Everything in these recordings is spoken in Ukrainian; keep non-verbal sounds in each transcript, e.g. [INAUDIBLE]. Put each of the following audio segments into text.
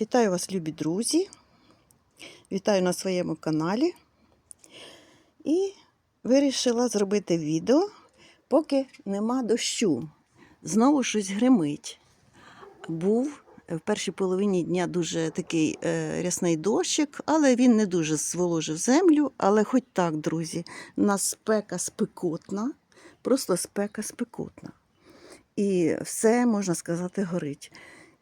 Вітаю вас, любі друзі! Вітаю на своєму каналі. І вирішила зробити відео, поки нема дощу. Знову щось гримить. Був в першій половині дня дуже такий е, рясний дощик, але він не дуже зволожив землю. Але хоч так, друзі, у нас спека спекотна, просто спека спекотна. І все, можна сказати, горить.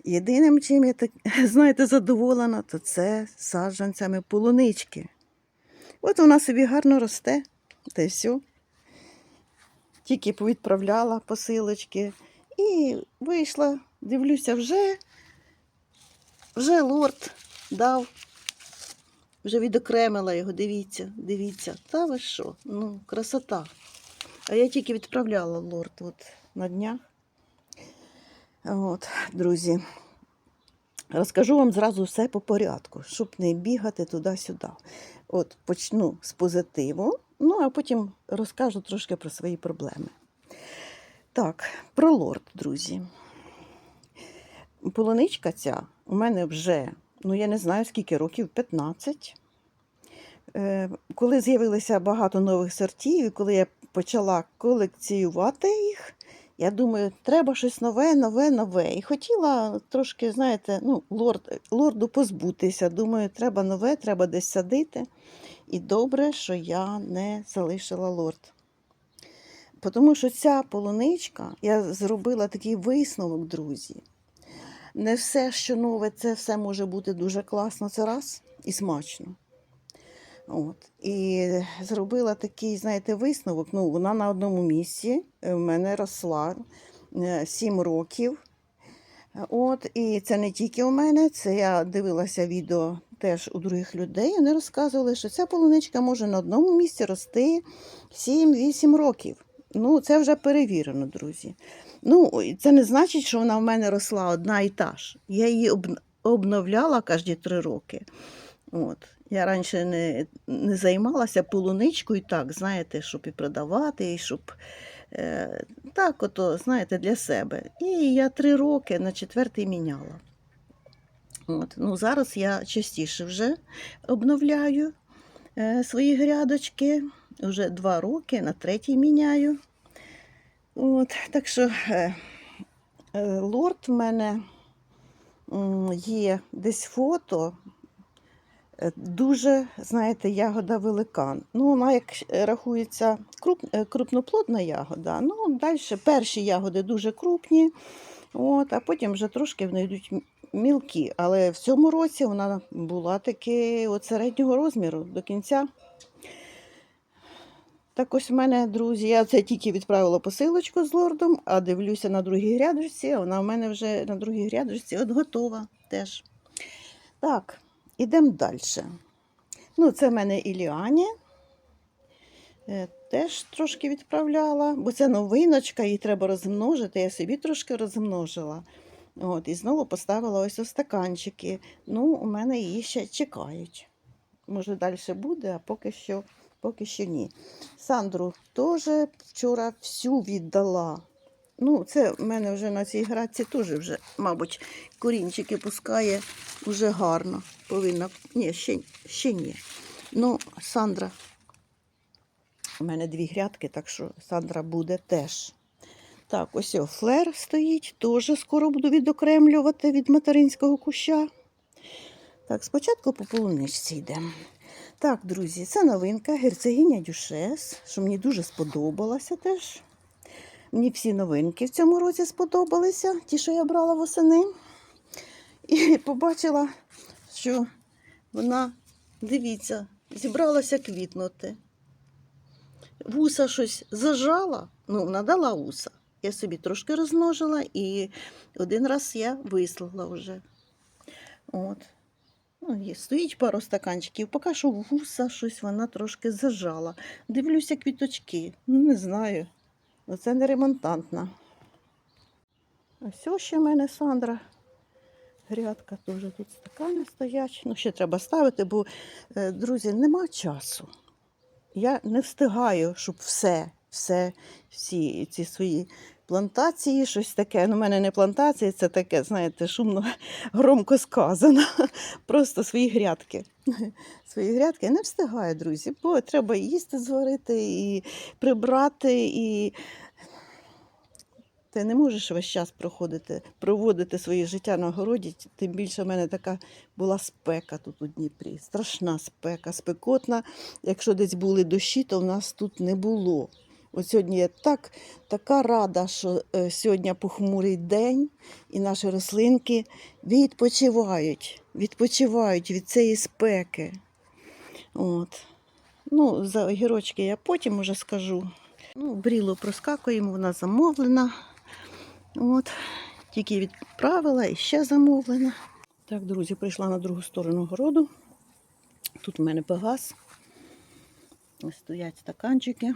Єдиним, чим я так, [LAUGHS] знаєте, задоволена, то це саджанцями полунички. От вона собі гарно росте, та й все. Тільки повідправляла посилочки і вийшла, дивлюся, вже, вже лорд дав, вже відокремила його, дивіться, дивіться. Та ви що? Ну, красота. А я тільки відправляла лорд от на днях. От, друзі, розкажу вам зразу все по порядку, щоб не бігати туди-сюди. От почну з позитиву, ну а потім розкажу трошки про свої проблеми. Так, про лорд, друзі. Полуничка ця у мене вже, ну я не знаю скільки років, 15. Е, Коли з'явилося багато нових сортів, і коли я почала колекціювати їх, я думаю, треба щось нове, нове, нове. І хотіла трошки, знаєте, ну, лорд, лорду позбутися. Думаю, треба нове, треба десь садити. І добре, що я не залишила лорд. Тому що ця полуничка, я зробила такий висновок, друзі. Не все, що нове, це все може бути дуже класно, це раз і смачно. От. І зробила такий, знаєте, висновок. Ну, вона на одному місці в мене росла 7 років. От, і це не тільки у мене, це я дивилася відео теж у других людей. Вони розказували, що ця полуничка може на одному місці рости 7-8 років. Ну, це вже перевірено, друзі. Ну, це не значить, що вона в мене росла одна і та ж. Я її обновляла кожні три роки. От. Я раніше не, не займалася полуничкою так, знаєте, щоб і продавати, і щоб е, так, ото, знаєте, для себе. І я три роки на четвертий міняла. От. Ну, зараз я частіше вже обновляю е, свої грядочки. Вже два роки, на третій міняю. От, так що е, е, лорд в мене є десь фото. Дуже, знаєте, ягода великан. Ну, вона як е, рахується круп, е, крупноплодна ягода. Ну, далі перші ягоди дуже крупні, от, а потім вже трошки вони йдуть мілкі. Але в цьому році вона була таки от середнього розміру до кінця. Так ось в мене, друзі, я це тільки відправила посилочку з лордом, а дивлюся на другій грядочці, вона в мене вже на другій грядочці от готова теж. Так, ідемо далі. Ну, це в мене Іліані. Е, Теж трошки відправляла, бо це новиночка, її треба розмножити. Я собі трошки розмножила. От, і знову поставила ось у стаканчики. Ну, у мене її ще чекають. Може, далі буде, а поки що, поки що ні. Сандру теж вчора всю віддала. Ну, це в мене вже на цій градці теж вже, мабуть, корінчики пускає вже гарно. Повинна. Ні, ще, ще ні. Ну, Сандра. У мене дві грядки, так що Сандра буде теж. Так, ось о, флер стоїть, теж скоро буду відокремлювати від материнського куща. Так, спочатку по полуничці йдемо. Так, друзі, це новинка герцогиня Дюшес, що мені дуже сподобалася теж. Мені всі новинки в цьому році сподобалися, ті, що я брала восени. І [LAUGHS] побачила, що вона, дивіться, зібралася квітнути. Вуса щось зажала, ну, вона дала вуса. Я собі трошки розмножила і один раз я вислала вже. От. Ну, є, стоїть пару стаканчиків, поки що вуса щось вона трошки зажала. Дивлюся квіточки. Ну, не знаю. Ну, це не ремонтантна. Ось ще в мене Сандра. Грядка теж тут стакани стоять. Ну, ще треба ставити, бо, е, друзі, нема часу. Я не встигаю, щоб все, все, всі ці свої плантації, щось таке. Ну, у мене не плантація, це таке, знаєте, шумно, [LAUGHS] громко сказано. [LAUGHS] Просто свої грядки. [LAUGHS] Свої грядки не встигаю, друзі, бо треба їсти зварити, і прибрати, і ти не можеш весь час проходити, проводити своє життя на городі. Тим більше в мене така була спека тут у Дніпрі. Страшна спека, спекотна. Якщо десь були дощі, то в нас тут не було. От сьогодні я так, така рада, що е, сьогодні похмурий день, і наші рослинки відпочивають, відпочивають від цієї спеки. От. Ну, за огірочки я потім уже скажу. Ну, бріло проскакуємо, вона замовлена. От. Тільки відправила і ще замовлена. Так, друзі, прийшла на другу сторону городу. Тут у мене пегас. Стоять стаканчики.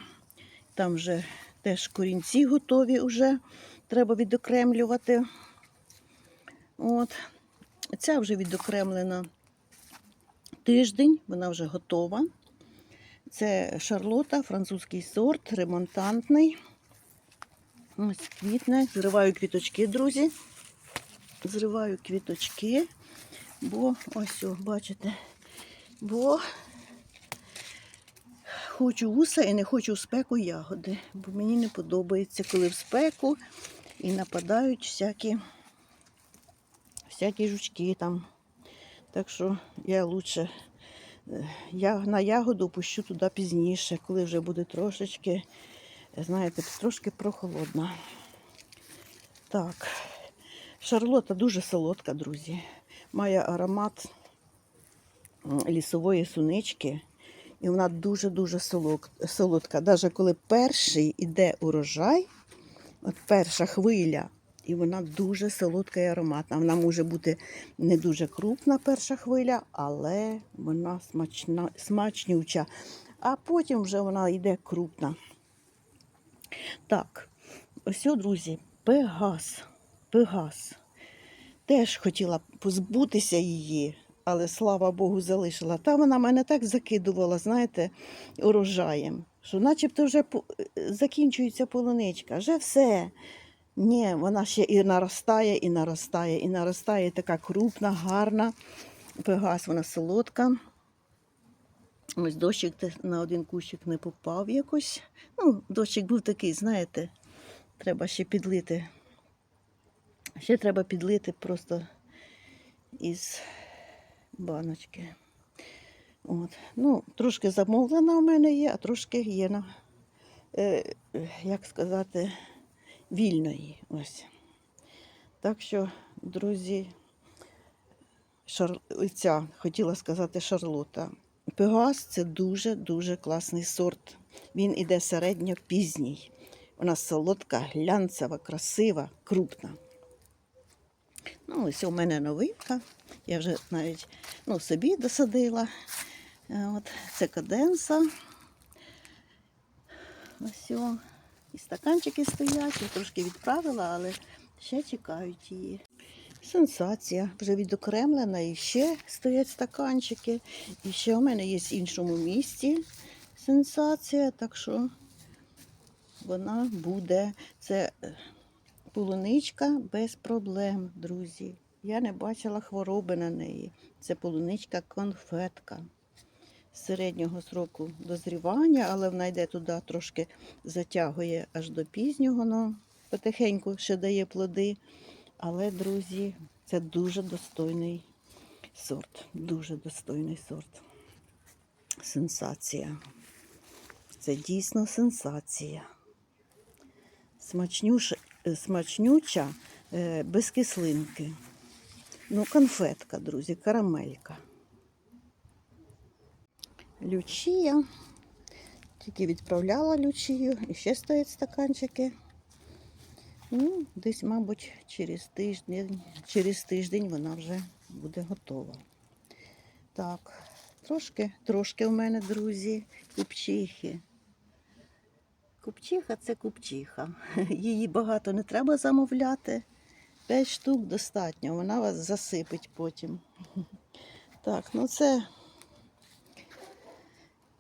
Там вже теж корінці готові вже. Треба відокремлювати. От. Ця вже відокремлена тиждень, вона вже готова. Це шарлота, французький сорт, ремонтантний. Ось квітне. Зриваю квіточки, друзі. Зриваю квіточки, бо ось, бачите, бо хочу вуса і не хочу в спеку ягоди. Бо мені не подобається, коли в спеку і нападають всякі, всякі жучки там. Так що я лучше е, я на ягоду пущу туди пізніше, коли вже буде трошечки, знаєте, трошки прохолодно. Так, шарлота дуже солодка, друзі. Має аромат лісової сунички. І вона дуже-дуже солодка. Навіть коли перший іде урожай, от перша хвиля, і вона дуже солодка і ароматна. Вона може бути не дуже крупна перша хвиля, але вона смачна, смачнюча. А потім вже вона йде крупна. Так, ось, друзі, пегас. Пегас. Теж хотіла позбутися її, але слава Богу, залишила. Та вона мене так закидувала, знаєте, урожаєм, що начебто вже закінчується полуничка, вже все. Ні, вона ще і наростає, і наростає, і наростає така крупна, гарна. Пегас, вона солодка. Ось дощик на один кущик не попав якось. Ну, дощик був такий, знаєте, треба ще підлити. Ще треба підлити просто із баночки. От. Ну, трошки замовлена у мене є, а трошки є на, е, як сказати, вільної. Ось. Так що, друзі, шар... ця, хотіла сказати шарлота. Пегас це дуже-дуже класний сорт. Він іде середньо-пізній. Вона солодка, глянцева, красива, крупна. Ну, ось у мене новинка. Я вже навіть ну, собі досадила. Е, От, це каденса. Ось. І стаканчики стоять. Я трошки відправила, але ще чекають її. Сенсація. Вже відокремлена і ще стоять стаканчики. І ще у мене є в іншому місці сенсація, так що вона буде. Це е, полуничка без проблем, друзі. Я не бачила хвороби на неї. Це полуничка конфетка середнього сроку дозрівання, але вона йде туди трошки затягує аж до пізнього, ну, потихеньку ще дає плоди. Але, друзі, це дуже достойний сорт. Дуже достойний сорт. Сенсація. Це дійсно сенсація. Смачнюш, е, смачнюча, е, без кислинки. Ну, конфетка, друзі, карамелька. Лючія. Тільки відправляла лючію. І ще стоять стаканчики. Ну, десь, мабуть, через тиждень, через тиждень вона вже буде готова. Так, трошки, трошки в мене, друзі, купчихи. Купчиха це купчиха. [LAUGHS] Її багато не треба замовляти. П'ять штук достатньо, вона вас засипить потім. [LAUGHS] Так, ну це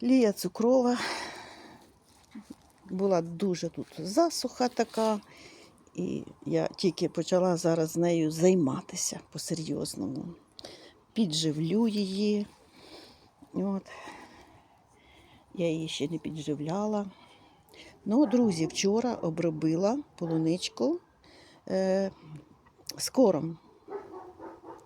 лія цукрова. Була дуже тут засуха така. І я тільки почала зараз нею займатися по-серйозному. Підживлю її. От. Я її ще не підживляла. Ну, друзі, вчора обробила полуничку е, з кором.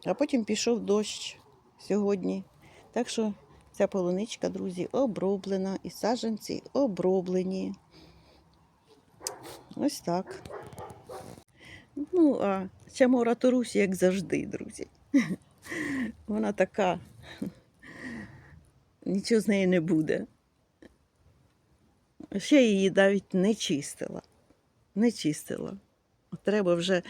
А потім пішов дощ сьогодні. Так що ця полуничка, друзі, оброблена і саджанці оброблені. Ось так. Ну, а Чамора Торусь, як завжди, друзі. [LAUGHS] Вона така. [LAUGHS] Нічого з неї не буде. Ще її навіть не чистила. Не чистила. Треба вже.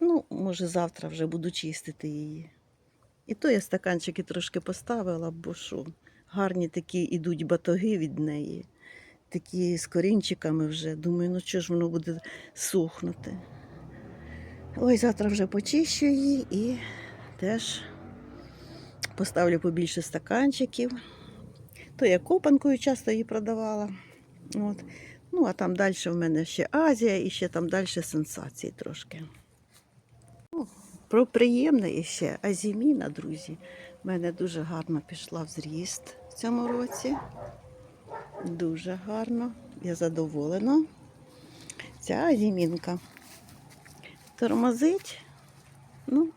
Ну, може, завтра вже буду чистити її. І то я стаканчики трошки поставила, бо що, гарні такі ідуть батоги від неї. Такі з корінчиками вже. Думаю, ну що ж воно буде сухнути. Ой, завтра вже почищу її і теж поставлю побільше стаканчиків. То я копанкою часто її продавала. От. Ну, а там далі в мене ще Азія і ще там далі сенсації трошки. Ну, про приємне і ще азіміна, друзі. В мене дуже гарно пішла в зріст в цьому році. Дуже гарно. Я задоволена. Ця азімінка тормозить. Ну,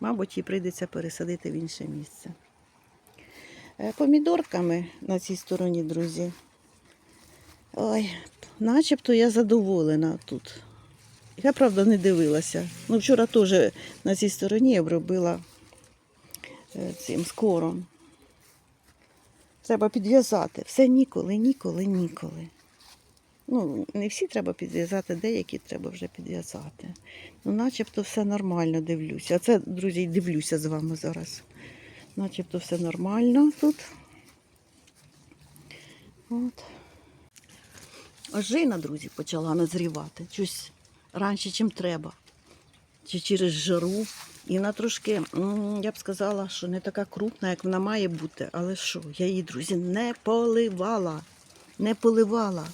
мабуть, їй прийдеться пересадити в інше місце. Е, Помідорками на цій стороні, друзі. Ой, начебто я задоволена тут. Я, правда, не дивилася. Ну, вчора теж на цій стороні обробила е, цим скором. Треба підв'язати. Все ніколи, ніколи, ніколи. Ну, не всі треба підв'язати, деякі треба вже підв'язати. Ну, начебто все нормально дивлюся. А це, друзі, дивлюся з вами зараз. Начебто все нормально тут. От. Ожина, друзі, почала назрівати. Щось раніше, ніж треба. Чи через жару. І вона трошки, я б сказала, що не така крупна, як вона має бути. Але що, я її, друзі, не поливала. Не поливала.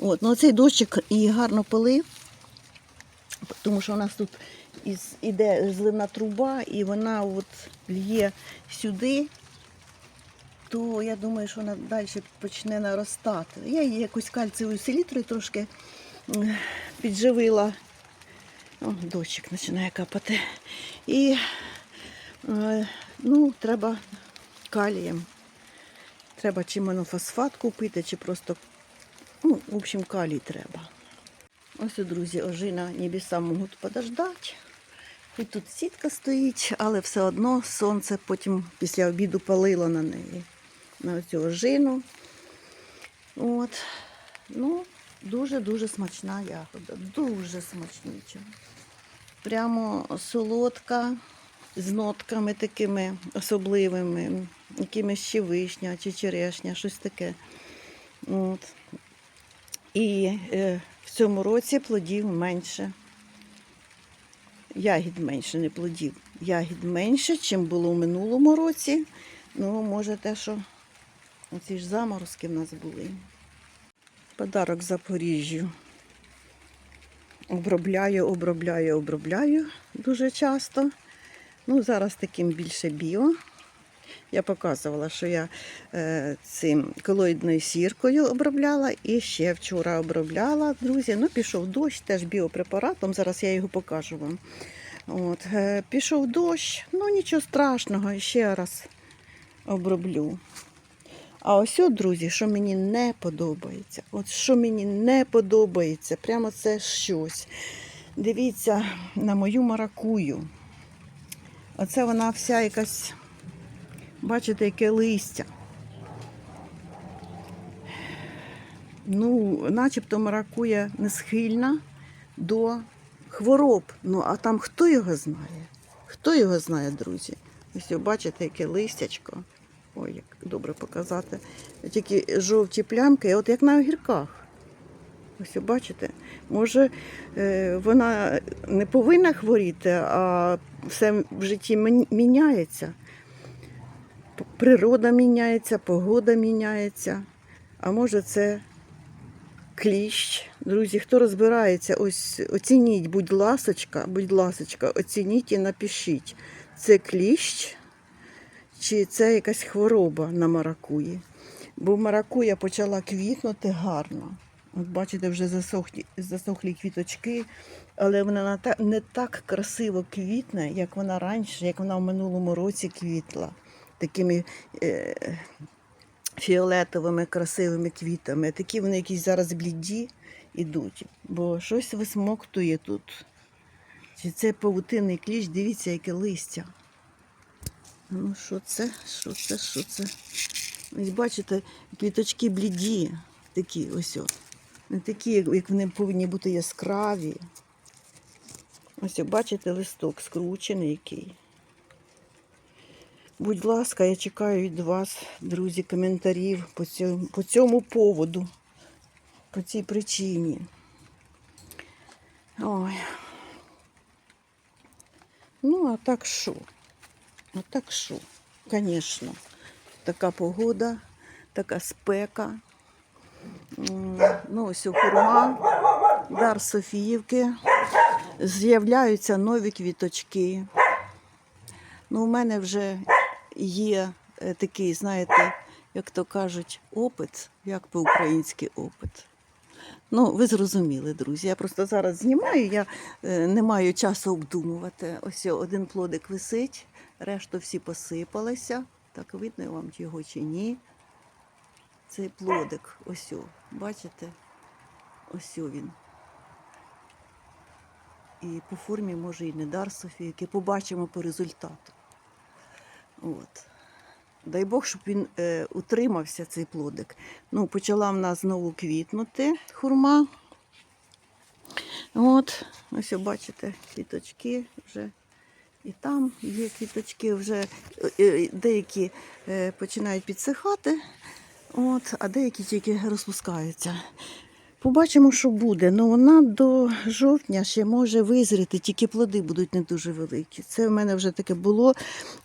От, ну цей дощик її гарно полив, тому що у нас тут із, іде зливна труба, і вона от лє сюди, то я думаю, що вона далі почне наростати. Я її якось кальцієвою селітрою трошки підживила. О, дощик починає капати. І е, ну, треба калієм. Треба чи монофосфат купити, чи просто, ну, в общем, калій треба. Ось, друзі, ожина небеса можуть подождати. Хоч тут сітка стоїть, але все одно сонце потім після обіду палило на неї. На цю ожину. От. Ну, дуже-дуже смачна ягода. Дуже смачнюча. Прямо солодка, з нотками такими особливими, якимись ще вишня чи черешня, щось таке. От. І е, в цьому році плодів менше. Ягід менше, не плодів. Ягід менше, чим було в минулому році. Ну, може, те, що оці ж заморозки в нас були. Подарок Запоріжжю. Обробляю, обробляю, обробляю дуже часто. Ну, зараз таким більше біо. Я показувала, що я е, цим колоїдною сіркою обробляла і ще вчора обробляла, друзі. Ну, пішов дощ, теж біопрепаратом. Зараз я його покажу вам. От, е, пішов дощ, ну нічого страшного, ще раз оброблю. А ось, от, друзі, що мені не подобається. От що мені не подобається, прямо це щось. Дивіться на мою маракую. Оце вона вся якась, бачите, яке листя. Ну, начебто маракуя не схильна до хвороб. Ну, а там хто його знає? Хто його знає, друзі? Ось бачите, яке листячко. Ой, як добре показати. Тільки жовті плямки, от як на огірках. Ось бачите, може е, вона не повинна хворіти, а все в житті міняється. Природа міняється, погода міняється. А може це кліщ. Друзі, хто розбирається, ось оцініть, будь ласочка, будь ласочка, оцініть і напишіть. Це кліщ чи це якась хвороба на маракуї. Бо маракуя почала квітнути гарно. От бачите, вже засохлі, засохлі квіточки, але вона не так красиво квітне, як вона раніше, як вона в минулому році квітла. Такими е, фіолетовими красивими квітами. Такі вони якісь зараз бліді йдуть, бо щось висмоктує тут. Чи це павутинний кліщ, дивіться, яке листя. Ну, що це? Що це? Що це? Ось бачите, квіточки бліді, такі ось. О. Не такі, як вони повинні бути яскраві. Ось, бачите, листок скручений який. Будь ласка, я чекаю від вас, друзі, коментарів по цьому, по цьому поводу, по цій причині. Ой. Ну, а так що? А так що? Звісно, така погода, така спека. Ну, ось у хурма, дар Софіївки. З'являються нові квіточки. Ну, у мене вже є е, такий, знаєте, як то кажуть, опит, як по-українськи опит. Ну, ви зрозуміли, друзі. Я просто зараз знімаю, я е, не маю часу обдумувати. Ось один плодик висить, решту всі посипалися. Так видно вам його чи ні. Цей плодик, ось, бачите? Ось він. І по формі може і не дар Софійки. Побачимо по результату. От. Дай Бог, щоб він е, утримався, цей плодик. Ну, почала в нас знову квітнути хурма. От, ось бачите, квіточки вже. І там є квіточки, вже е, е, деякі е, починають підсихати, от, а деякі тільки розпускаються. Побачимо, що буде. Ну, вона до жовтня ще може визріти, тільки плоди будуть не дуже великі. Це в мене вже таке було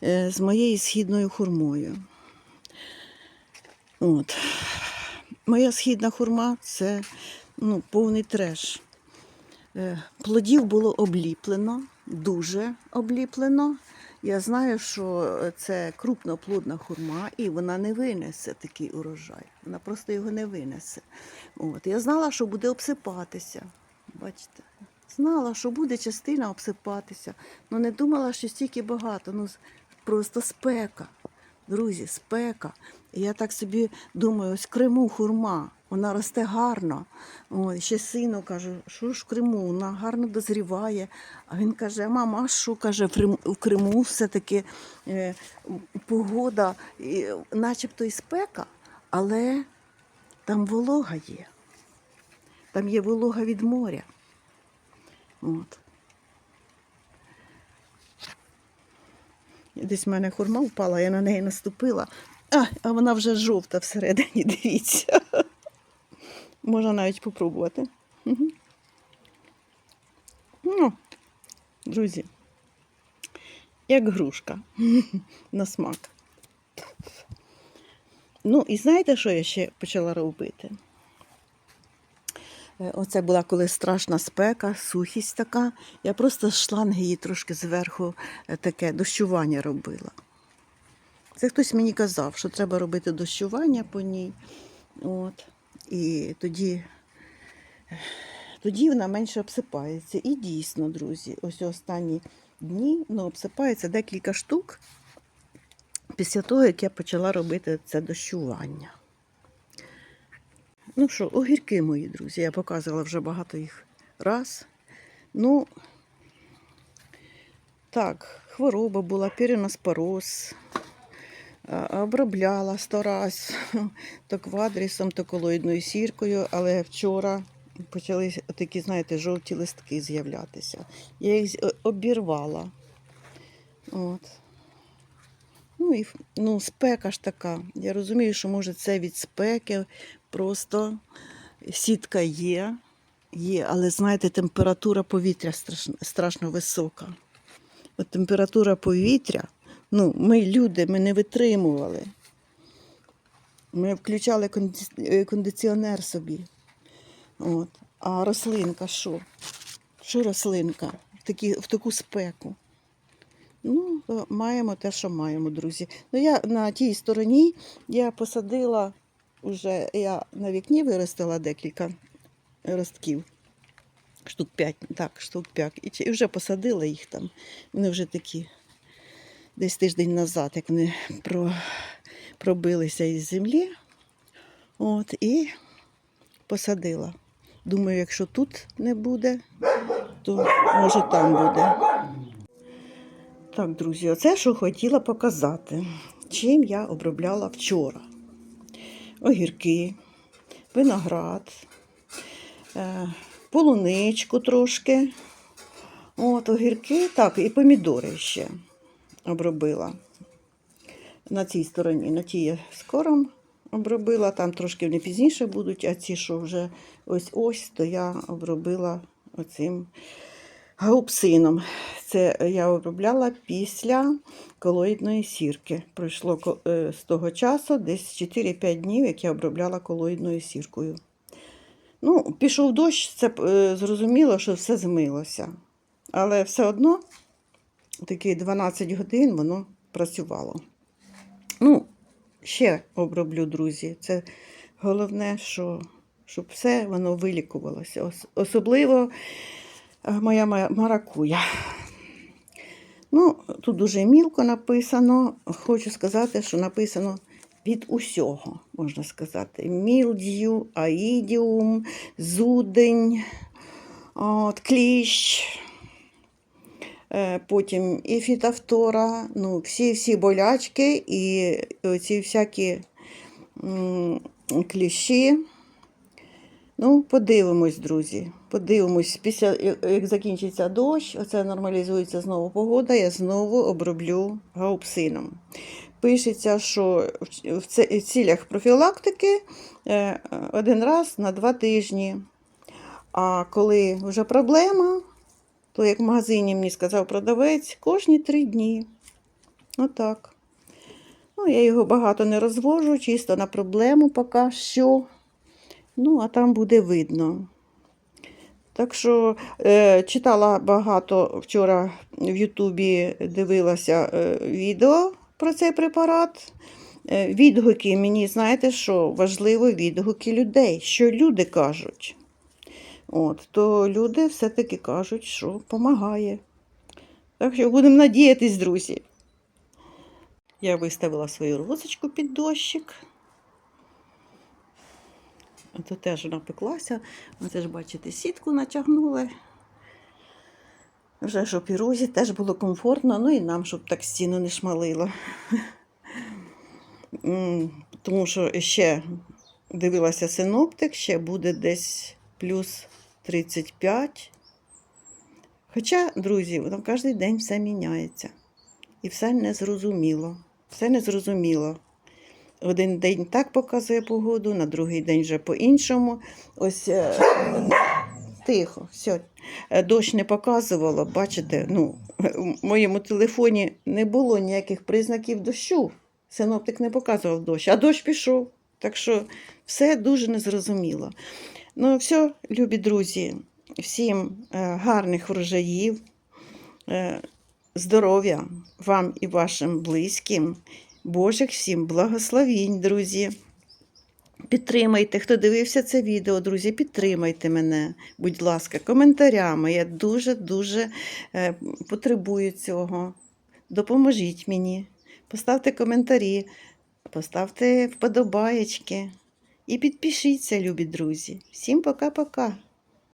е, з моєю східною хурмою. От. Моя східна хурма це ну, повний треш. Е, Плодів було обліплено, дуже обліплено. Я знаю, що це крупноплодна хурма, і вона не винесе такий урожай. Вона просто його не винесе. От. Я знала, що буде обсипатися. Бачите? Знала, що буде частина обсипатися. але не думала, що стільки багато. Ну, просто спека. Друзі, спека. Я так собі думаю, ось Криму хурма, вона росте гарно. Ой, ще сину кажу, що ж в Криму, вона гарно дозріває. А він каже, мама, а що каже, в Криму все-таки е, погода, і, начебто і спека, але там волога є. Там є волога від моря. От. Десь в мене хурма впала, я на неї наступила. А, а вона вже жовта всередині, [LAUGHS] дивіться. Можна навіть попробувати. Мгм. Ну, друзі, як грушка [LAUGHS] на смак. Ну, і знаєте, що я ще почала робити? Е, Оце була коли страшна спека, сухість така. Я просто шланги її трошки зверху е, таке дощування робила. Це хтось мені казав, що треба робити дощування по ній. От. І тоді, тоді вона менше обсипається. І дійсно, друзі, ось останні дні ну, обсипається декілька штук після того, як я почала робити це дощування. Ну що, огірки мої друзі, я показувала вже багато їх раз. Ну, так, хвороба була, переноспороз, обробляла сто раз, [LAUGHS] то квадрісом, то колоїдною сіркою, але вчора почали такі, знаєте, жовті листки з'являтися. Я їх обірвала. От. Ну, і, ну, спека ж така. Я розумію, що може це від спеки, просто сітка є, є, але знаєте, температура повітря страшно, страшно висока. От температура повітря, ну, ми люди, ми не витримували. Ми включали конді- е, кондиціонер собі. От. А рослинка що? Що рослинка? В, такі, в таку спеку. Ну, маємо те, що маємо, друзі. Ну, я на тій стороні я посадила вже, я на вікні виростила декілька ростків. Штук 5, так, штук 5. І вже посадила їх там. Вони вже такі десь тиждень назад, як вони про, пробилися із землі. От, і посадила. Думаю, якщо тут не буде, то може там буде. Так, друзі, оце що хотіла показати, чим я обробляла вчора. Огірки, виноград, е, полуничку трошки. От, огірки, так, і помідори ще обробила. На цій стороні, на тій я скоро обробила, там трошки вони пізніше будуть, а ці, що вже ось-ось, то я обробила оцим гаупсином. Це я обробляла після колоїдної сірки. Пройшло е, з того часу десь 4-5 днів, як я обробляла колоїдною сіркою. Ну, пішов дощ, це е, зрозуміло, що все змилося. Але все одно такі 12 годин воно працювало. Ну, ще оброблю, друзі. Це головне, що, щоб все воно вилікувалося. Особливо е, моя маракуя. Ну, тут дуже мілко написано. Хочу сказати, що написано від усього, можна сказати. Мілдію, аїдіум, зудень, от, кліщ. Е, Потім і фітофтора, ну, всі, всі болячки і ці всякі кліщі. Ну, подивимось, друзі. Подивимось, після як- як закінчиться дощ, оце нормалізується знову погода, я знову оброблю гаупсином. Пишеться, що в цілях профілактики е, один раз на два тижні. А коли вже проблема, то як в магазині мені сказав продавець, кожні три дні. Отак. Ну, я його багато не розвожу, чисто на проблему поки що. Ну, а там буде видно. Так що е, читала багато вчора в Ютубі дивилася е, відео про цей препарат. Е, відгуки мені, знаєте, що важливо відгуки людей, що люди кажуть. От, то люди все-таки кажуть, що допомагає. Так що будемо надіятись, друзі. Я виставила свою розочку під дощик. Тут теж вона пеклася. Оце ж, бачите, сітку натягнули. Вже щоб і розі теж було комфортно, ну і нам, щоб так стіну не шмалило. Тому що ще дивилася синоптик, ще буде десь плюс 35. Хоча, друзі, там кожен день все міняється. І все незрозуміло. Все незрозуміло. Один день так показує погоду, на другий день вже по-іншому. Ось е, тихо, все. Дощ не показувало, бачите, ну, в моєму телефоні не було ніяких признаків дощу. Синоптик не показував дощ, а дощ пішов. Так що все дуже незрозуміло. Ну, все, любі друзі, всім е, гарних врожаїв, е, здоров'я вам і вашим близьким. Божих всім благословінь, друзі. Підтримайте, хто дивився це відео, друзі, підтримайте мене, будь ласка, коментарями. Я дуже-дуже е, потребую цього. Допоможіть мені. Поставте коментарі, поставте вподобаєчки і підпишіться, любі друзі. Всім пока-пока.